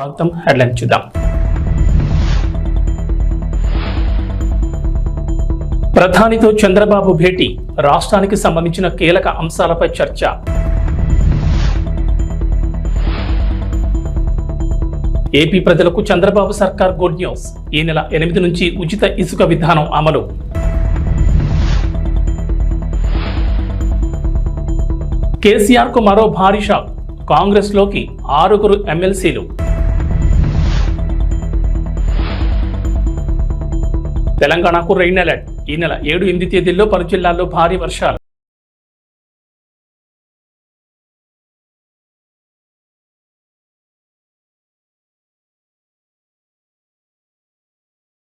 స్వాగతం. హెడ్లైన్ చూద్దాం. ప్రధానితో చంద్రబాబు భేటీ రాష్ట్రానికి సంబంధించిన కీలక అంశాలపై చర్చ. ఏపీ ప్రజలకు చంద్రబాబు సర్కార్ గుడ్ న్యూస్. ఈ నెల ఎనిమిది నుంచి ఉచిత ఇసుక విధానం అమలు. కేసీఆర్కు మరో భారీ షాక్. కాంగ్రెస్లోకి ఆరుగురు ఎమ్మెల్సీలు. తెలంగాణకు రెయిన్ అలర్ట్ ఈ నెల ఏడు ఎనిమిది తేదీల్లో పలు జిల్లాల్లో భారీ వర్షాలు.